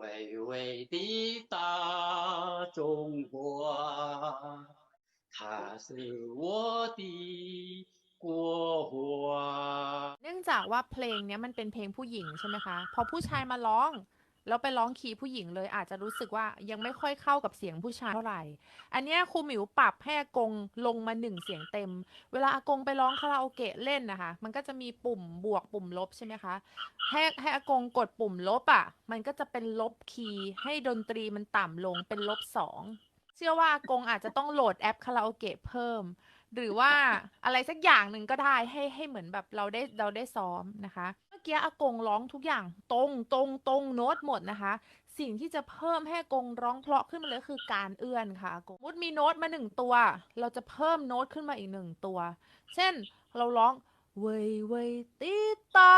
巍巍的大中国，它是我的国花。 เนื่องจากว่าเพลงเนี้ยมันเป็นเพลงผู้หญิงใช่ไหมคะ พอผู้ชายมาร้อง แล้วไปร้องคีย์ผู้หญิงเลยอาจจะรู้สึกว่ายังไม่ค่อยเข้ากับเสียงผู้ชายเท่าไหร่ อันนี้ครูหมิวปรับให้อากงลงมาหนึ่งเสียงเต็ม เวลาอากงไปร้องคาราโอเกะเล่นนะคะ มันก็จะมีปุ่มบวกปุ่มลบใช่ไหมคะ ให้ให้อากงกดปุ่มลบอะ มันก็จะเป็นลบคีย์ให้ดนตรีมันต่ำลงเป็นลบสองเชื่อว่าอากงอาจจะต้องโหลดแอปคาราโอเกะเพิ่ม หรือว่าอะไรสักอย่างหนึ่งก็ได้ให้ให้เหมือนแบบเราได้เราได้ซ้อมนะคะ กี้อากงร้องทุกอย่างตรงตรงตรงโน้ตหมดนะคะ สิ่งที่จะเพิ่มให้กงร้องเพราะขึ้นมาเลยคือการเอื้อนค่ะกงสมมุติมีโน้ตมาหนึ่งตัว เราจะเพิ่มโน้ตขึ้นมาอีกหนึ่งตัว เช่นเราร้องเวยเวยตีตา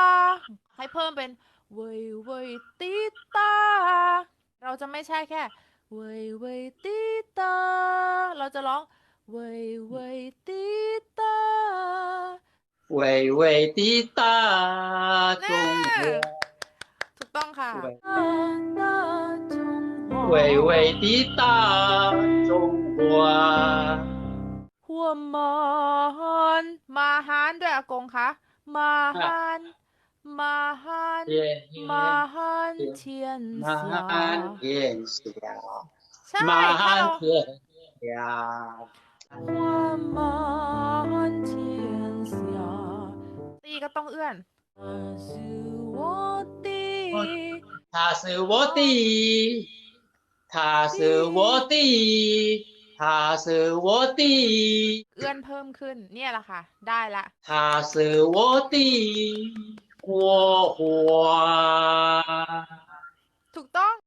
ให้เพิ่มเป็นเวยเวยตีตา เราจะไม่ใช่แค่เวยเวยตีตา เราจะร้องเวยเวยตี 巍巍的大中国， ถูกต้องค่ะ เวย 中巍巍的大中国。 หัวมอนมาฮานด้วยอากงคะมาฮานมาฮาน 天 มาฮานเทียน 满 เสีย 天下， ใช่ 满 ถ้าเรา 天下。 หัวมอนเทียนเสียตี ็ต้องเอื้อนวตีทาสือโวตีทาสือโวตีทาสือโวตีเอื้อนเพิ่มขึ้น เนี่ยแหละค่ะ ได้ละทาสือโวตีหัวหัว